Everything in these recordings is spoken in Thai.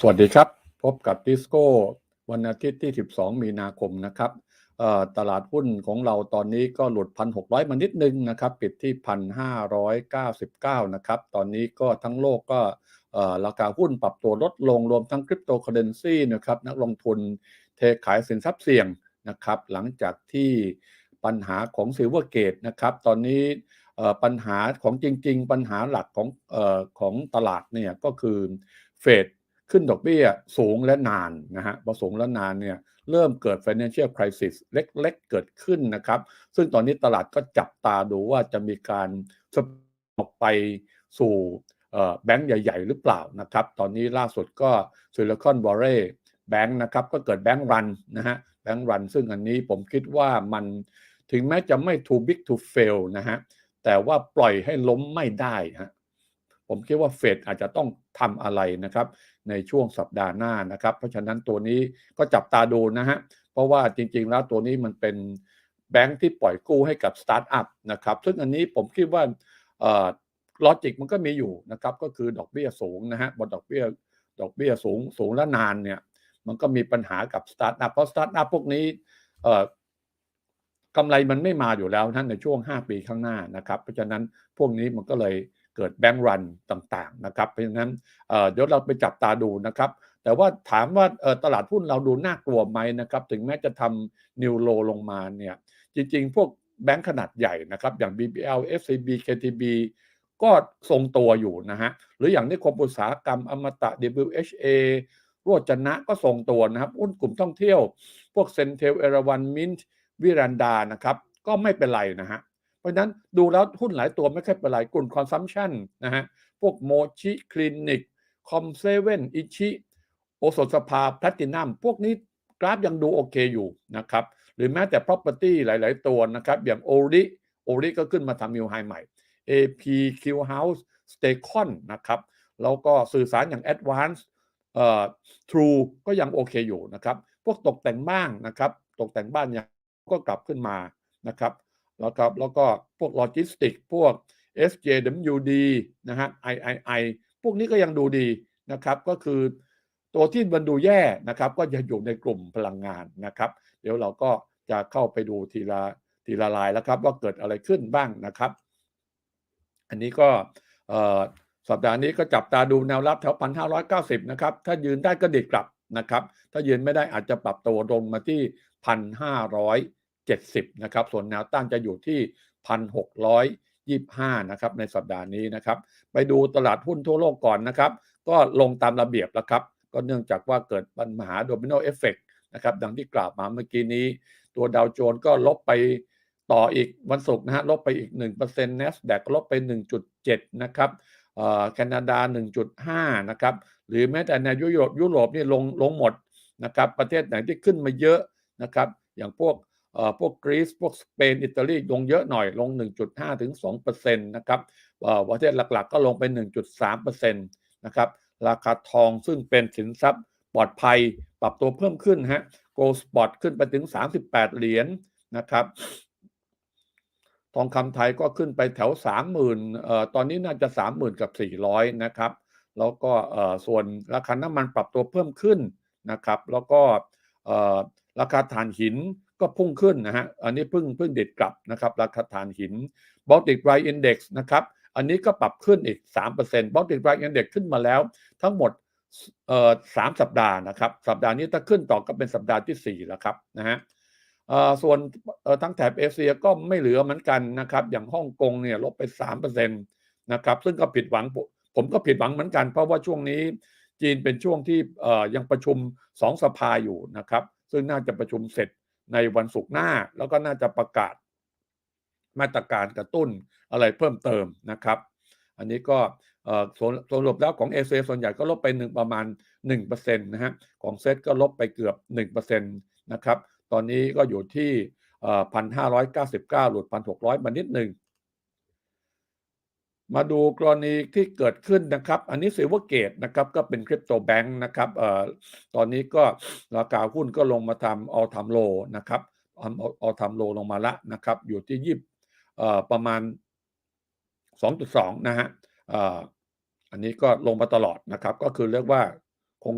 สวัสดีครับ พบกับดิสโก้วันอาทิตย์ที่ 12 มีนาคมนะครับตลาดหุ้นของเราตอนนี้ก็หลุด 1,600 มานิดนึงนะครับ ปิดที่ 1,599 นะครับ ตอนนี้ก็ทั้งโลกก็ราคาหุ้นปรับตัวลดลงรวมทั้งคริปโตเคอเรนซีนะครับ นักลงทุนเทขายสินทรัพย์เสี่ยงนะครับ หลังจากที่ปัญหาของซิลเวอร์เกตนะครับ ตอนนี้ปัญหาของจริง ๆ ปัญหาหลักของอของตลาดเนี่ยก็คือเฟด ขึ้นดอกเบี้ยสูงและนานนะฮะพอสูงและนานเนี่ยเริ่มเกิด financial crisis เล็กๆ เกิดขึ้นนะครับ ซึ่งตอนนี้ตลาดก็จับตาดูว่าจะมีการสออกไปสู่แบงก์ใหญ่ ๆ หรือเปล่านะครับ ตอนนี้ล่าสุดก็ Silicon Valley Bank นะครับก็เกิดแบงก์รันนะฮะแบงก์รัน ซึ่งอันนี้ผมคิดว่ามันถึงแม้จะไม่ too big to fail นะฮะแต่ว่าปล่อยให้ล้มไม่ได้ฮะ ผมคิดว่าเฟดอาจจะต้องทำอะไรนะครับในช่วงสัปดาห์หน้านะครับ เพราะฉะนั้นตัวนี้ก็จับตาดูนะฮะ เพราะว่าจริง ๆ แล้วตัวนี้มันเป็นแบงค์ที่ปล่อยกู้ให้กับสตาร์ทอัพนะครับซึ่งอันนี้ผมคิดว่าลอจิกมันก็มีอยู่นะครับก็คือดอกเบี้ยสูงนะฮะบนดอกเบี้ยดอกเบี้ยสูงสูงและนานเนี่ยมันก็มีปัญหากับสตาร์ทอัพเพราะสตาร์ทอัพพวกนี้กำไรมันไม่มาอยู่แล้วนะในช่วง 5 ปีข้างหน้านะครับ เพราะฉะนั้นพวกนี้มันก็เลย เกิดแบงก์รันต่างๆนะครับเพราะฉะนั้นเดี๋ยวเราไปจับตาดูนะครับ แต่ว่าถามว่าตลาดหุ้นเราดูน่ากลัวไหมนะครับ ถึงแม้จะทำนิวโลลงมาเนี่ยจริง ๆ พวกแบงก์ขนาดใหญ่นะครับ อย่าง BBL SCB KTB ก็ทรงตัวอยู่นะฮะ หรืออย่างนิคมอุตสาหกรรมอมตะ WHA โรจนะก็ทรงตัวนะครับหุ้นกลุ่มท่องเที่ยว พวกเซนเทลเอราวันมินท์วิรันดานะครับ ก็ไม่เป็นไรนะฮะ เพราะฉะนั้นดูแล้วหุ้นหลายตัวไม่ค่อยเป็นไรกลุ่มคอนซัมชันนะฮะพวกโมชิคลินิกคอมเซเว่นอิชิโอสถสภาแพลตินัมพวกนี้กราฟยังดูโอเคอยู่นะครับหรือแม้แต่ property หลาย ๆ ตัวนะครับ อย่างโอริโอริก็ขึ้นมาทำนิวไฮใหม่ APQ House s t a c o n นะครับ แล้วก็สื่อสารอย่าง Advance เอ่อ True ก็ยังโอเคอยู่นะครับ พวกตกแต่งบ้านนะครับ ตกแต่งบ้านยังก็กลับขึ้นมานะครับ แล้วครับแล้วก็พวกโลจิสติกพวก SJWD นะฮะ III พวกนี้ก็ยังดูดีนะครับก็คือตัวที่มันดูแย่นะครับ ก็จะอยู่ในกลุ่มพลังงานนะครับ เดี๋ยวเราก็จะเข้าไปดูทีละทีละลายแล้วครับ ว่าเกิดอะไรขึ้นบ้างนะครับ อันนี้ก็สัปดาห์นี้ก็จับตาดูแนวรับแถวพันห้าร้อยเก้าสิบนะครับ ถ้ายืนได้ก็ดีกลับนะครับ ถ้ายืนไม่ได้อาจจะปรับตัวลงมาที่พันห้าร้อย 70 นะครับ ส่วนแนวต้านจะอยู่ที่ 1,625 นะครับ ในสัปดาห์นี้นะครับ ไปดูตลาดหุ้นทั่วโลกก่อนนะครับ ก็ลงตามระเบียบแล้วครับ ก็เนื่องจากว่าเกิดปัญหาโดมิโนเอฟเฟกนะครับดังที่กล่าวมาเมื่อกี้นี้ ตัวดาวโจนส์ก็ลบไปต่ออีกวันศุกร์นะฮะลบไปอีก 1% NASDAQ ลบไป 1.7 นะครับแคนาดา 1.5 นะครับ หรือแม้แต่ในยุโรปยุโรปนี่ลงลงหมดนะครับ ประเทศไหนที่ขึ้นมาเยอะนะครับ อย่างพวก พวกกรีซพวกสเปนอิตาลีลงเยอะหน่อยลง 1.5ถึง2%นะครับประเทศหลักๆ ก็ลงไป 1.3%นะครับราคาทองซึ่งเป็นสินทรัพย์ปลอดภัยปรับตัวเพิ่มขึ้นฮะโกลสปอตขึ้นไปถึง 38 เหรียญนนะครับทองคำไทยก็ขึ้นไปแถว 30,000เอ่อตอนนี้น่าจะ 30,000 กับ 400 นะครับ แล้วก็เอ่อส่วนราคาน้ำมันปรับตัวเพิ่มขึ้นนะครับ แล้วก็เอ่อราคาถ่านหิน ก็พุ่งขึ้นนะฮะ อันนี้เพิ่งเพิ่งเด็ดกลับนะครับ ราคาถ่านหิน Baltic Dry Index นะครับ อันนี้ก็ปรับขึ้นอีก3% Baltic Dry Index ขึ้นมาแล้ว ทั้งหมดเอ่อสามสัปดาห์นะครับ สัปดาห์นี้ถ้าขึ้นต่อก็เป็นสัปดาห์ที่ 4 แล้วครับนะฮะเอ่อส่วนเอ่อทั้งแถบเอเชียก็ไม่เหลือเหมือนกันนะครับ อย่างฮ่องกงเนี่ยลบไป3%นะครับ ซึ่งก็ผิดหวัง ผมก็ผิดหวังเหมือนกัน เพราะว่าช่วงนี้จีนเป็นช่วงที่เอ่อยังประชุม 2 สภาอยู่นะครับ ซึ่งน่าจะประชุมเสร็จ ในวันศุกร์หน้า แล้วก็น่าจะประกาศมาตรการกระตุ้นอะไรเพิ่มเติมนะครับ อันนี้ก็ส่วนรวมแล้วของเอเส่วนใหญ่ก็ลบไปหนึ่งประมาณ1%นะฮะของเซตก็ลบไปเกือบ 1%นะครับ ตอนนี้ก็อยู่ที่พันห้าร้อยเก้าสิบเก้าหลุดพันหกร้อยมานิดหนึ่ง มาดูกรณีที่เกิดขึ้นนะครับ อันนี้ซิลเวอร์เกตนะครับก็เป็นคริปโตแบงค์นะครับเอ่อตอนนี้ก็ราคาหุ้นก็ลงมาทำออทำโลนะครับออทำโลลงมาละนะครับ อยู่ที่ยี่เอ่อประมาณ 2.2 นะฮะเอ่ออันนี้ก็ลงมาตลอดนะครับ ก็คือเรียกว่าคง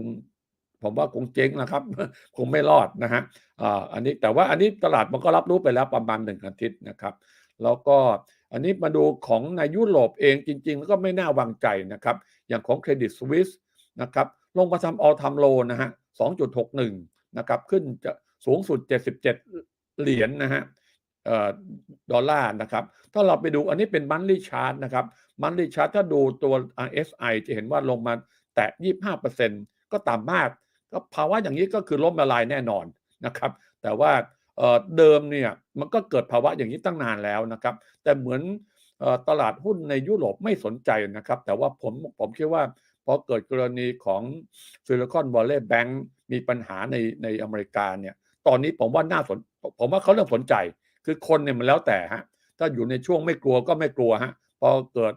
ผมว่าคงเจ๊งนะครับ คงไม่รอดนะฮะอ่าอันนี้แต่ว่าอันนี้ตลาดมันก็รับรู้ไปแล้วประมาณหนึ่งอาทิตย์นะครับ แล้วก็ อันนี้มาดูของในยุโรปเองจริงๆแล้วก็ไม่น่าวางใจนะครับ อย่างของเครดิตสวิสนะครับลงมาทำออทำโลนะฮะ 2.61 นะครับ ขึ้นจะสูงสุด 77 เหรียญนนะฮะดอลลาร์นะครับ ถ้าเราไปดูอันนี้เป็นมันลี่ชาร์ตนะครับมันลี่ชาร์ตถ้าดูตัว RSI จะเห็นว่าลงมาแตะ 25%ก็ต่ำมาก ก็ภาวะอย่างนี้ก็คือล้มละลายแน่นอนนะครับ แต่ว่า เดิมเนี่ยมันก็เกิดภาวะอย่างนี้ตั้งนานแล้วนะครับ แต่เหมือนตลาดหุ้นในยุโรปไม่สนใจนะครับ แต่ว่าผมผมคิดว่าพอเกิดกรณีของซิลิคอนวอลเลย์แบงก์มีปัญหาในในอเมริกาเนี่ย ตอนนี้ผมว่าน่าสน ผมว่าเขาเริ่มสนใจ คือคนเนี่ยมันแล้วแต่ฮะ ถ้าอยู่ในช่วงไม่กลัวก็ไม่กลัวฮะ พอเกิด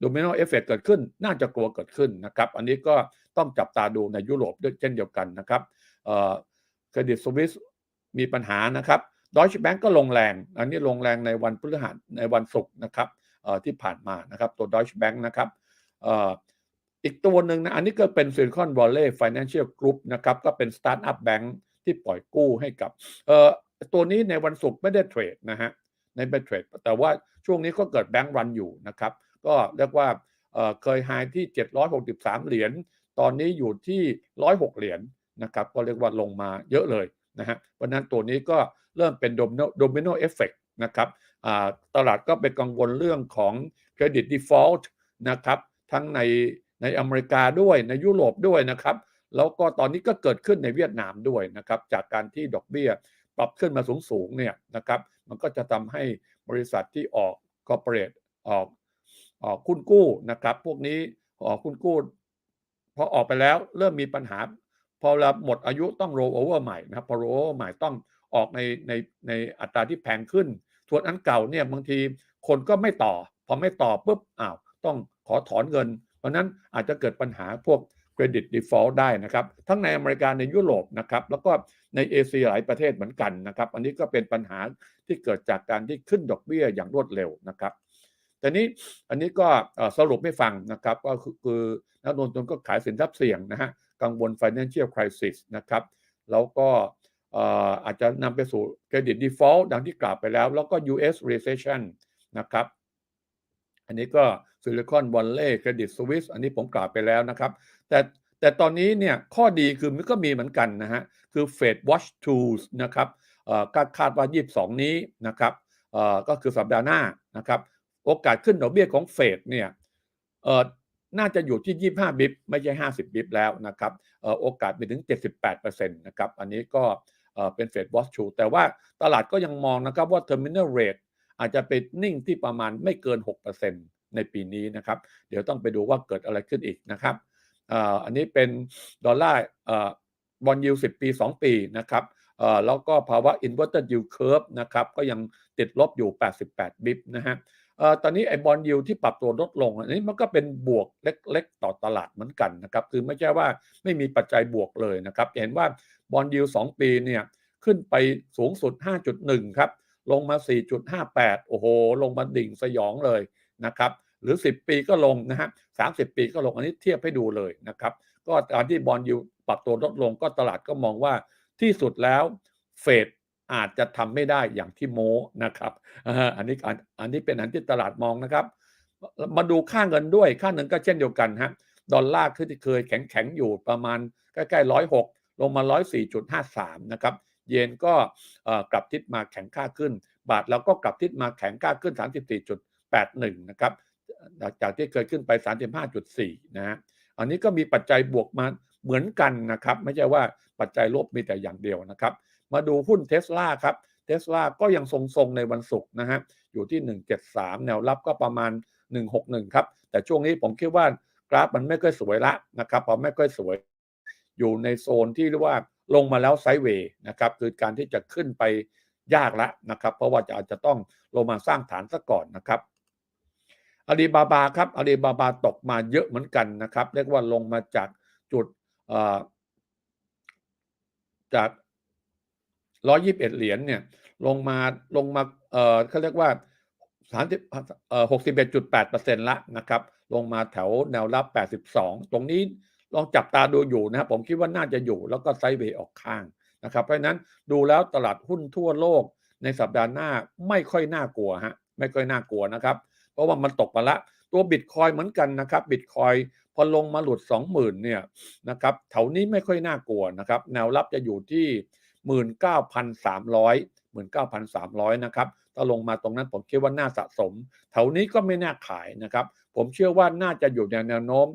โดมิโนเอฟเฟกเกิดขึ้น น่าจะกลัวเกิดขึ้นนะครับ อันนี้ก็ต้องจับตาดูในยุโรปด้วยเช่นเดียวกันนะครับเครดิตสวิส มีปัญหานะครับดอยช์แบงก์ก็ลงแรง อันนี้ลงแรงในวันพฤหัสในวันศุกร์นะครับที่ผ่านมานะครับตัวดอยช์แบงก์นะครับอีกตัวหนึ่งนะอันนี้ก็เป็นซิลิคอนวอลเลย์ฟินแลนเชียลกรุ๊ปนะครับก็เป็นสตาร์ทอัพแบงก์ที่ปล่อยกู้ให้กับตัวนี้ในวันศุกร์ไม่ได้เทรดนะฮะในเบเทรดแต่ว่าช่วงนี้ก็เกิดแบงก์รันอยู่นะครับ ก็เรียกว่าเอ่อเคยไฮที่ 763 เหรียญ ตอนนี้อยู่ที่ 106 เหรียญนะครับ ก็เรียกว่าลงมาเยอะเลย นะฮะเพราะนั้นตัวนี้ก็เริ่มเป็นโดมิโนโดมิโนเอฟเฟกนะครับตลาดก็เป็นกังวลเรื่องของเครดิตดีฟอลต์นะครับทั้งในในอเมริกาด้วยในยุโรปด้วยนะครับ แล้วก็ตอนนี้ก็เกิดขึ้นในเวียดนามด้วยนะครับ จากการที่ดอกเบี้ยปรับขึ้นมาสูงๆเนี่ยนะครับ มันก็จะทำให้บริษัทที่ออกคอร์เปอเรทออกออกคุณกู้นะครับ พวกนี้ออกคุณกู้พอออกไปแล้วเริ่มมีปัญหา อเราหมดอายุต้องโรเวอร์ใหม่นะครับพอโรเวอร์ใหม่ต้องออกในในในอัตราที่แพงขึ้นส่วนอันเก่าเนี่ยบางทีคนก็ไม่ต่อ พอไม่ต่อปุ๊บอ้าวต้องขอถอนเงิน เพราะนั้นอาจจะเกิดปัญหาพวกเครดิตดีฟอลต์ได้นะครับ ทั้งในอเมริกาในยุโรปนะครับ แล้วก็ในเอเชียหลายประเทศเหมือนกันนะครับ อันนี้ก็เป็นปัญหาที่เกิดจากการที่ขึ้นดอกเบี้ยอย่างรวดเร็วนะครับแต่นี้อันนี้ก็สรุปไม่ฟังนะครับ ก็คือนักลงทุนก็ขายสินทรัพย์เสี่ยงนะฮะ กังวล financial crisis นะครับ แล้วก็อาจจะนำไปสู่เครดิต default ดังที่กล่าวไปแล้ว แล้วก็ US recession นะครับ อันนี้ก็ Silicon Valley Credit Suisse อันนี้ผมกล่าวไปแล้วนะครับ แต่แต่ตอนนี้เนี่ยข้อดีคือมันก็มีเหมือนกันนะฮะ คือ Fed Watch Tools นะครับก็คาดว่า 22 นี้นะครับก็คือสัปดาห์หน้านะครับ โอกาสขึ้นดอกเบี้ยของเฟดเนี่ย น่าจะอยู่ที่ 25 บิปไม่ใช่ 50 บิปแล้วนะครับโอกาสไปถึง 78%นะครับ อันนี้ก็เป็นเฟดวอชชูแต่ว่าตลาดก็ยังมองนะครับว่า terminal rate อาจจะเป็นนิ่งที่ประมาณไม่เกิน 6%ในปีนี้นะครับ เดี๋ยวต้องไปดูว่าเกิดอะไรขึ้นอีกนะครับ อันนี้เป็นดอลลาร์บอลยู10ปี 2 ปีนะครับแล้วก็ภาวะ inverted yield curve นะครับ ก็ยังติดลบอยู่ 88 บิปนะฮะ ตอนนี้ไอ้บอลยูที่ปรับตัวลดลงอันนี้มันก็เป็นบวกเล็กๆ ต่อตลาดเหมือนกันนะครับ คือไม่ใช่ว่าไม่มีปัจจัยบวกเลยนะครับ เห็นว่าบอลยู2ปีเนี่ยขึ้นไปสูงสุด 5.1 ครับ ลงมา 4.58 โอ้โห ลงมาดิ่งสยองเลยนะครับ หรือ 10 ปีก็ลงนะฮะ30 ปีก็ลงอันนี้เทียบให้ดูเลยนะครับ ก็ตอนที่บอลยูปรับตัวลดลงก็ตลาดก็มองว่าที่สุดแล้วเฟด อาจจะทำไม่ได้อย่างที่โม้นะครับอันนี้อันนี้เป็นอันที่ตลาดมองนะครับ มาดูค่าเงินด้วยค่าเงินก็เช่นเดียวกันฮะดอลลาร์ที่เคยแข็งแข็งอยู่ประมาณใกล้ๆร้อยหกลงมาร้อยสี่จุดห้าสามนะครับเยนก็กลับทิศมาแข็งค่าขึ้น บาทเราก็กลับทิศมาแข็งค่าขึ้นสามสิบสี่จุดแปดหนึ่งนะครับ จากที่เคยขึ้นไปสามสิบห้าจุดสี่นะฮะ อันนี้ก็มีปัจจัยบวกมาเหมือนกันนะครับ ไม่ใช่ว่าปัจจัยลบมีแต่อย่างเดียวนะครับ มาดูหุ้นเทสลาครับเทสลาก็ยังทรงๆในวันศุกร์นะฮะอยู่ที่ 173 แนวรับก็ประมาณ 161 ครับ แต่ช่วงนี้ผมคิดว่ากราฟมันไม่ค่อยสวยละนะครับพอไม่ค่อยสวย อยู่ในโซนที่เรียกว่าลงมาแล้วไซด์เวย์นะครับคือการที่จะขึ้นไปยากละนะครับ เพราะว่าจะอาจจะต้องลงมาสร้างฐานซะก่อนนะครับอาลีบาบาครับอาลีบาบาตกมาเยอะเหมือนกันนะครับ เรียกว่าลงมาจากจุดจาก ร้อยิบเอ็ดเหรียญเนี่ย ลงมาลงมาเออเขาเรียกว่าสามสิบเอ่อหกสิบเอ็ดจุดแปดเปอร์เซ็นต์ละนะครับ ลงมาแถวแนวรับแปดสิบสองตรงนี้ลองจับตาดูอยู่นะครับผมคิดว่าน่าจะอยู่แล้วก็ไซด์เวย์ออกข้างนะครับ เพราะฉะนั้นดูแล้วตลาดหุ้นทั่วโลกในสัปดาห์หน้าไม่ค่อยน่ากลัวฮะไม่ค่อยน่ากลัวนะครับ เพราะว่ามันตกมาละ ตัวบิตคอยเหมือนกันนะครับบิตคอยพอลงมาหลุด 20,000เนี่ยนะครับแถวนี้ไม่ค่อยน่ากลัวนะครับ แนวรับจะอยู่ที่ 19,300 19,300 นะครับ ถ้าลงมาตรงนั้นผมคิดว่าน่าสะสม แถวนี้ก็ไม่น่าขายนะครับ ผมเชื่อว่าน่าจะอยู่ในแนวโน้ม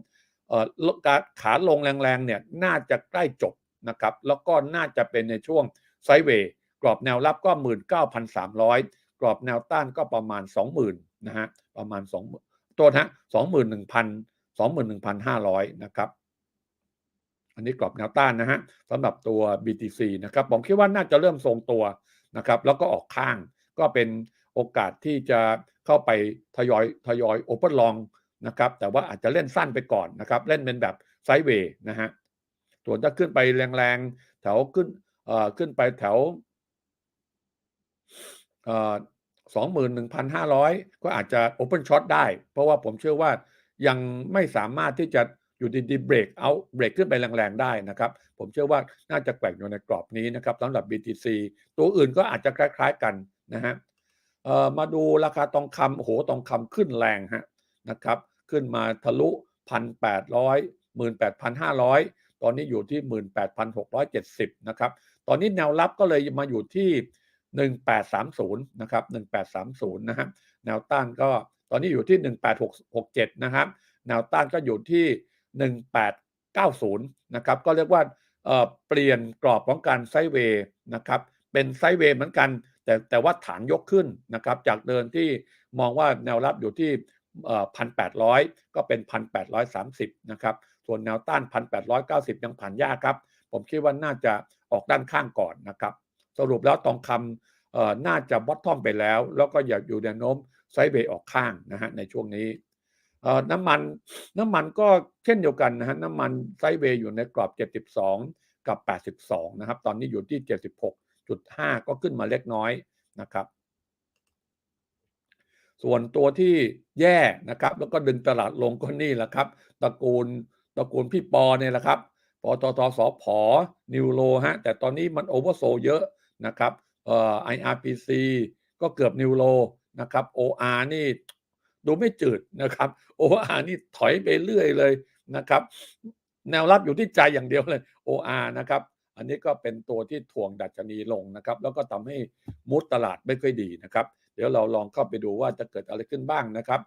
เอ่อการขาลงแรงๆ เนี่ย น่าจะใกล้จบนะครับ แล้วก็น่าจะเป็นในช่วงไซเวย์กรอบแนวรับก็ 19,300 กรอบแนวต้านก็ประมาณ 20,000นะฮะ ประมาณ 2 ตัวนะ21,000 21,500 นะครับ อันนี้กรอบแนวต้านนะฮะสำหรับตัว BTC นะครับ ผมคิดว่าน่าจะเริ่มทรงตัวนะครับ แล้วก็ออกข้างก็เป็นโอกาสที่จะเข้าไปทยอยทยอยโอเปนลองนะครับ แต่ว่าอาจจะเล่นสั้นไปก่อนนะครับ เล่นเป็นแบบไซด์เวย์นะฮะส่วนถ้าขึ้นไปแรงๆ แถวขึ้นเอ่อขึ้นไปแถวเอ่อสองหมื่นหนึ่งพันห้าร้อยก็อาจจะโอเปนช็อตได้ เพราะว่าผมเชื่อว่ายังไม่สามารถที่จะ อยู่ดีๆเบรกเอาเบรกขึ้นไปแรงๆได้นะครับ ผมเชื่อว่าน่าจะแกว่งอยู่ในกรอบนี้นะครับสำหรับ BTC ตัวอื่นก็อาจจะคล้ายๆกันนะฮะมาดูราคาทองคำโอ้โหทองคำขึ้นแรงฮะนะครับ ขึ้นมาทะลุพันแปดร้อยหมื่นแปดพันห้าร้อยตอนนี้อยู่ที่หมื่นแปดพันหกร้อยเจ็ดสิบนะครับ ตอนนี้แนวรับก็เลยมาอยู่ที่หนึ่งแปดสามศูนย์นะครับหนึ่งแปดสามศูนย์นะฮะ แนวต้านก็ตอนนี้อยู่ที่หนึ่งแปดหกหกเจ็ดนะครับ แนวต้านก็อยู่ที่ 1890 นะครับ ก็เรียกว่าเปลี่ยนกรอบของการไซเวย์นะครับ เป็นไซเวย์เหมือนกัน แต่แต่ว่าฐานยกขึ้นนะครับ จากเดิมที่มองว่าแนวรับอยู่ที่เอ่อ1,800ก็เป็น1,830นะครับ ส่วนแนวต้าน1,890ยังผ่านยากครับ ผมคิดว่าน่าจะออกด้านข้างก่อนนะครับ สรุปแล้วทองคำน่าจะบอททอมไปแล้ว แล้วก็อยากอยู่แนวโน้มไซด์เวย์ออกข้างนะฮะในช่วงนี้ น้ำมันน้ำมันก็เช่นเดียวกันนะฮะน้ำมันไซเวย์อยู่ในกรอบ 72 กับ 82 นะครับ ตอนนี้อยู่ที่ 76.5 ก็ขึ้นมาเล็กน้อยนะครับ ส่วนตัวที่แย่นะครับ แล้วก็ดึงตลาดลงก็นี่แหละครับตระกูลตระกูลพี่ปอเนี่ยแหละครับปตทสพนิวโรฮะแต่ตอนนี้มันโอเวอร์โซเยอะนะครับเอ่อ IRPC ก็เกือบนิวโรนะครับ OR นี่ ดูไม่จืดนะครับ OR นี่ถอยไปเรื่อยเลยนะครับ แนวรับอยู่ที่ใจอย่างเดียวเลย OR นะครับ อันนี้ก็เป็นตัวที่ถ่วงดัชนีลงนะครับ แล้วก็ทำให้มุดตลาดไม่ค่อยดีนะครับ เดี๋ยวเราลองเข้าไปดูว่าจะเกิดอะไรขึ้นบ้างนะครับ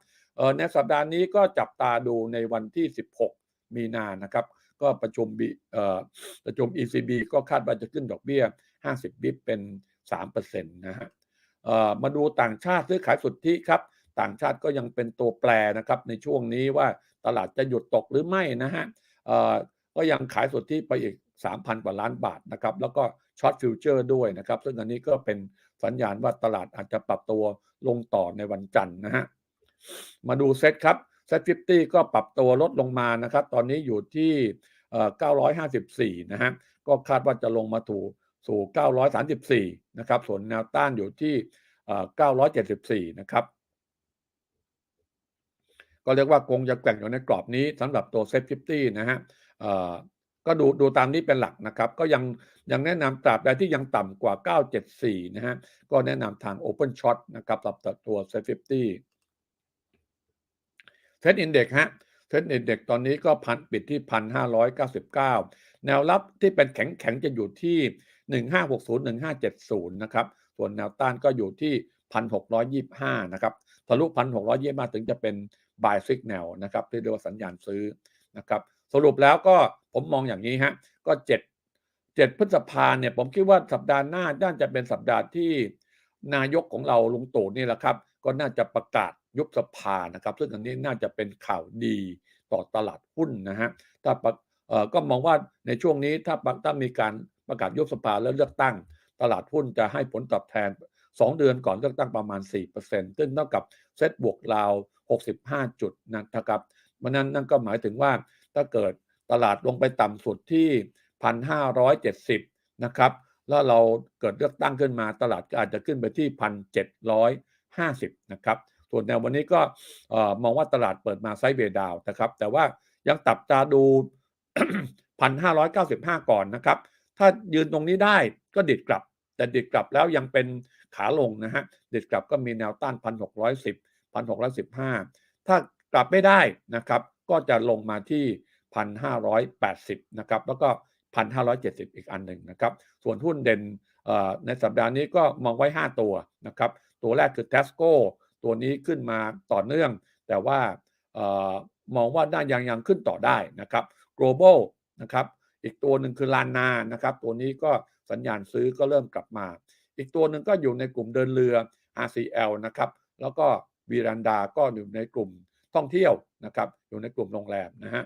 ในสัปดาห์นี้ก็จับตาดูในวันที่ 16 มีนานะครับ ก็ประชุมบีประชุม ECB ก็คาดว่าจะขึ้นดอกเบี้ย 50 บิปเป็น 3%นะฮะเอ่อมาดูต่างชาติซื้อขายสุทธิครับ ต่างชาติก็ยังเป็นตัวแปรนะครับในช่วงนี้ว่าตลาดจะหยุดตกหรือไม่นะฮะก็ยังขายสุทธิไปอีก 3,000 กว่าล้านบาทนะครับแล้วก็ช็อตฟิวเจอร์ด้วยนะครับ ซึ่งอันนี้ก็เป็นสัญญาณว่าตลาดอาจจะปรับตัวลงต่อในวันจันทร์นะฮะมาดูเซ็ตครับเซ็ต50ก็ปรับตัวลดลงมานะครับ ตอนนี้อยู่ที่เอ่อ954 นะฮะก็คาดว่าจะลงมาถูสู่ 934 นะครับ ส่วนแนวต้านอยู่ที่เอ่อ974 นะครับ ก็เรียกว่าคงจะแกว่งอยู่ในกรอบนี้สำหรับตัวเซ็ต50นะฮะก็ดูดูตามนี้เป็นหลักนะครับ ก็ยังยังแนะนำตราบใดที่ยังต่ำกว่า 974 นะฮะ ก็แนะนำทาง Open Shot นะครับสำหรับตัวเซ็ต50เซ็ตอินเด็กฮะเซ็ตอินเด็กตอนนี้ก็พันปิดที่ 1,599 แนวรับที่เป็นแข็งแข็งจะอยู่ที่ 1560 1570 นะครับ ส่วนแนวต้านก็อยู่ที่ 1,625 นะครับทะลุ 1,625 ถึงจะเป็น buy signal นะครับที่เรียกว่าสัญญาณซื้อนะครับสรุปแล้วก็ผมมองอย่างนี้ฮะก็ 7 7 พฤษภาเนี่ยผมคิดว่าสัปดาห์หน้าน่าจะเป็นสัปดาห์ที่นายกของเราลุงตู่นี่แหละครับ ก็น่าจะประกาศยุบสภานะครับ ซึ่งอันนี้น่าจะเป็นข่าวดีต่อตลาดหุ้นนะฮะถ้าก็มองว่าในช่วงนี้ถ้าถ้ามีการประกาศยุบสภาแล้วเลือกตั้ง ตลาดหุ้นจะให้ผลตอบแทน 2 เดือนก่อนเลือกตั้งประมาณ 4%ซึ่งเท่ากับเซตบวกราว 65 จุดนะครับมันนั้นนั่นก็หมายถึงว่าถ้าเกิดตลาดลงไปต่ำสุดที่ 1,570 นะครับ แล้วเราเกิดเลือกตั้งขึ้นมาตลาดก็อาจจะขึ้นไปที่ 1,750 นะครับ ส่วนแนววันนี้ก็มองว่าตลาดเปิดมาไซด์เวดาวนะครับ แต่ว่ายังตับตาดู 1,595 ก่อนนะครับ ถ้ายืนตรงนี้ได้ก็ดิดกลับ แต่ดิดกลับแล้วยังเป็น ขาลงนะฮะดิดกลับก็มีแนวต้าน 1,610 1,615 ถ้ากลับไม่ได้นะครับ ก็จะลงมาที่ 1,580 นะครับ แล้วก็ 1,570 อีกอันหนึ่งนะครับ ส่วนหุ้นเด่นในสัปดาห์นี้ก็มองไว้ 5 ตัวนะครับ ตัวแรกคือ Tesco ตัวนี้ขึ้นมาต่อเนื่อง แต่ว่ามองว่าได้ยังยังขึ้นต่อได้นะครับ global นะครับ อีกตัวหนึ่งคือลานานะครับ ตัวนี้ก็สัญญาณซื้อก็เริ่มกลับมา อีกตัวหนึ่งก็อยู่ในกลุ่มเดินเรือ RCL นะครับ แล้วก็วีรันดาก็อยู่ในกลุ่มท่องเที่ยวนะครับ อยู่ในกลุ่มโรงแรมนะฮะ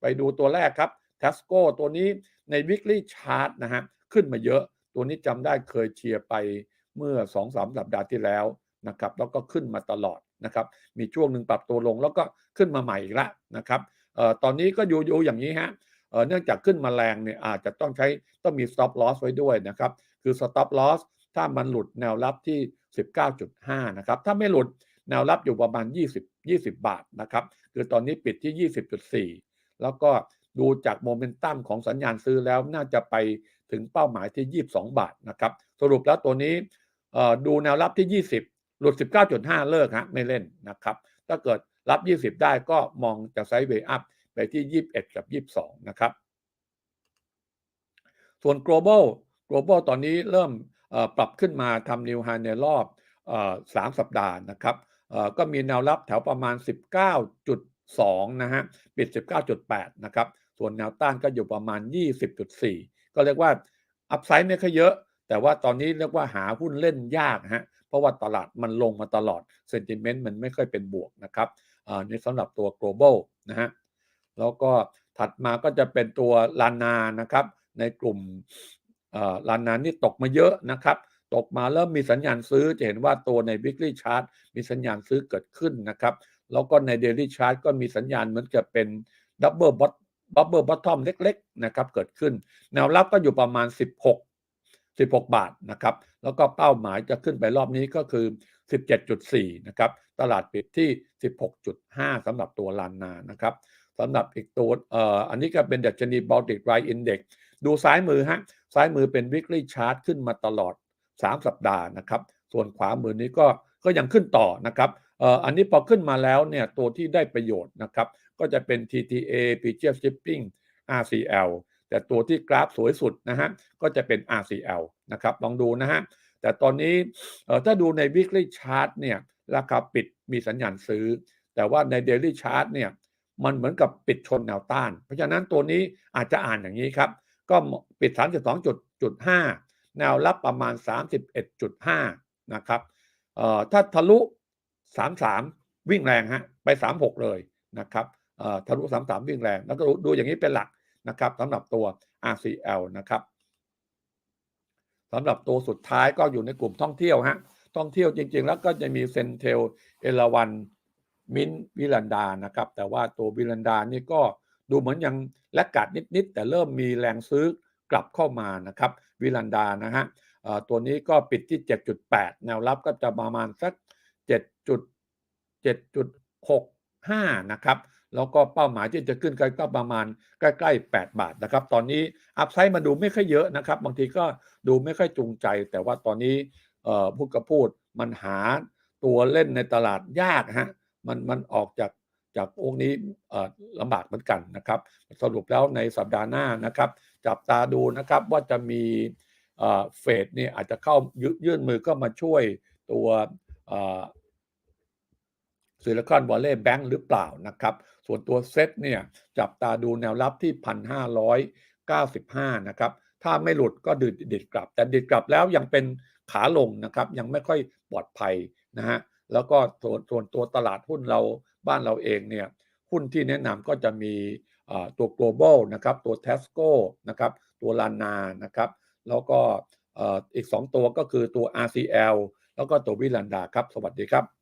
ไปดูตัวแรกครับ Tesco ตัวนี้ใน weekly chart นะฮะ ขึ้นมาเยอะ ตัวนี้จำได้เคยเชียร์ไปเมื่อ 2-3สัปดาห์ที่แล้วนะครับ แล้วก็ขึ้นมาตลอดนะครับ มีช่วงหนึ่งปรับตัวลงแล้วก็ขึ้นมาใหม่อีกล้วนะครับเอ่อตอนนี้ก็อยู่อยู่อย่างนี้ฮะเอ่อเนื่องจากขึ้นมาแรงเนี่ยอาจจะต้องใช้ต้องมี stop loss ไว้ด้วยนะครับ คือ stop loss ถ้ามันหลุดแนวรับที่ 19.5 นะครับ ถ้าไม่หลุดแนวรับอยู่ประมาณ 20 20 บาทนะครับ คือตอนนี้ปิดที่ 20.4 แล้วก็ดูจากโมเมนตัมของสัญญาณซื้อแล้วน่าจะไปถึงเป้าหมายที่ 22 บาทนะครับ สรุปแล้วตัวนี้ดูแนวรับที่ 20 หลุด 19.5 เลิกฮะไม่เล่นนะครับ ถ้าเกิดรับ 20 ได้ก็มองจะไซด์เวย์อัพไปที่ 21 กับ 22 นะครับ ส่วน global global ตอนนี้เริ่ม ปรับขึ้นมาทำนิวไฮในรอบ3สัปดาห์นะครับก็มีแนวรับแถวประมาณ 19.2 นะฮะ ปิด 19.8 นะครับ ส่วนแนวต้านก็อยู่ประมาณ 20.4 ก็เรียกว่า อัพไซด์ไม่ค่อยเยอะ แต่ว่าตอนนี้เรียกว่าหาหุ้นเล่นยากฮะ เพราะว่าตลาดมันลงมาตลอด เซนติเมนต์มันไม่ค่อยเป็นบวกนะครับในสำหรับตัว global นะฮะ แล้วก็ถัดมาก็จะเป็นตัวลานานะครับ ในกลุ่ม ลานานนี่ตกมาเยอะนะครับ ตกมาเริ่มมีสัญญาณซื้อจะเห็นว่าตัวใน weekly chart มีสัญญาณซื้อเกิดขึ้นนะครับ แล้วก็ใน daily chart ก็มีสัญญาณเหมือนกับเป็น double bot double bottom เล็กๆนะครับเกิดขึ้น แนวรับก็อยู่ประมาณ 16 16 บาทนะครับ แล้วก็เป้าหมายจะขึ้นไปรอบนี้ก็คือ 17.4 นะครับ ตลาดปิดที่ 16.5 สำหรับตัวลานนานะครับสำหรับอีกตัวเอ่ออันนี้ก็เป็นดัชนี Baltic Dry Index ดูซ้ายมือฮะซ้ายมือเป็น weekly chart ขึ้นมาตลอด 3 สัปดาห์นะครับ ส่วนขวามือนี้ก็ก็ยังขึ้นต่อนะครับเอ่ออันนี้พอขึ้นมาแล้วเนี่ยตัวที่ได้ประโยชน์นะครับ ก็จะเป็น TTA p g f Shipping RCL แต่ตัวที่กราฟสวยสุดนะฮะก็จะเป็น RCL นะครับลองดูนะฮะแต่ตอนนี้ถ้าดูใน weekly chart เนี่ยราคาปิดมีสัญญาณซื้อ แต่ว่าใน daily chart เนี่ยมันเหมือนกับปิดชนแนวต้าน เพราะฉะนั้นตัวนี้อาจจะอ่านอย่างนี้ครับ ก็ปิด 32.5 แนวรับประมาณ 31.5 นะครับถ้าทะลุ 33 วิ่งแรงฮะไป 36 เลยนะครับทะลุ 33 วิ่งแรง แล้วก็ดูอย่างนี้เป็นหลักนะครับสำหรับตัว RCL นะครับสำหรับตัวสุดท้ายก็อยู่ในกลุ่มท่องเที่ยวฮะท่องเที่ยวจริง ๆ แล้วก็จะมีเซนเทลเอราวันมินวิลันดานะครับ แต่ว่าตัววิลันดานี่ก็ ดูเหมือนยังแลกกัดนิดๆ แต่เริ่มมีแรงซื้อกลับเข้ามานะครับ วิลันดานะฮะตัวนี้ก็ปิดที่ 7.8 แนวรับก็จะประมาณสัก 7.7.65 นะครับแล้วก็เป้าหมายที่จะขึ้นก็ประมาณใกล้ๆ 8 บาทนะครับ ตอนนี้อัพไซด์มาดูไม่ค่อยเยอะนะครับ บางทีก็ดูไม่ค่อยจูงใจ แต่ว่าตอนนี้พูดกับพูดมันหาตัวเล่นในตลาดยากฮะมันมันออกจาก จากพวกนี้ลำบากเหมือนกันนะครับ สรุปแล้วในสัปดาห์หน้านะครับ จับตาดูนะครับว่าจะมีเฟดนี่อาจจะเข้ายื่นมือก็มาช่วยตัวซิลิคอนวอลเลย์แบงค์หรือเปล่านะครับ ส่วนตัวเซ็ตเนี่ยจับตาดูแนวรับที่ 1,595 นะครับ ถ้าไม่หลุดก็ดิดดิดกลับ แต่ดิดกลับแล้วยังเป็นขาลงนะครับ ยังไม่ค่อยปลอดภัยนะฮะ แล้วก็ส่วนส่วนตัวตลาดหุ้นเรา บ้านเราเองเนี่ยหุ้นที่แนะนำก็จะมีตัว global นะครับ ตัว Tesco นะครับ ตัวลานานะครับ แล้วก็อีก 2 ตัวก็คือตัว RCL แล้วก็ตัววิลันดาครับ สวัสดีครับ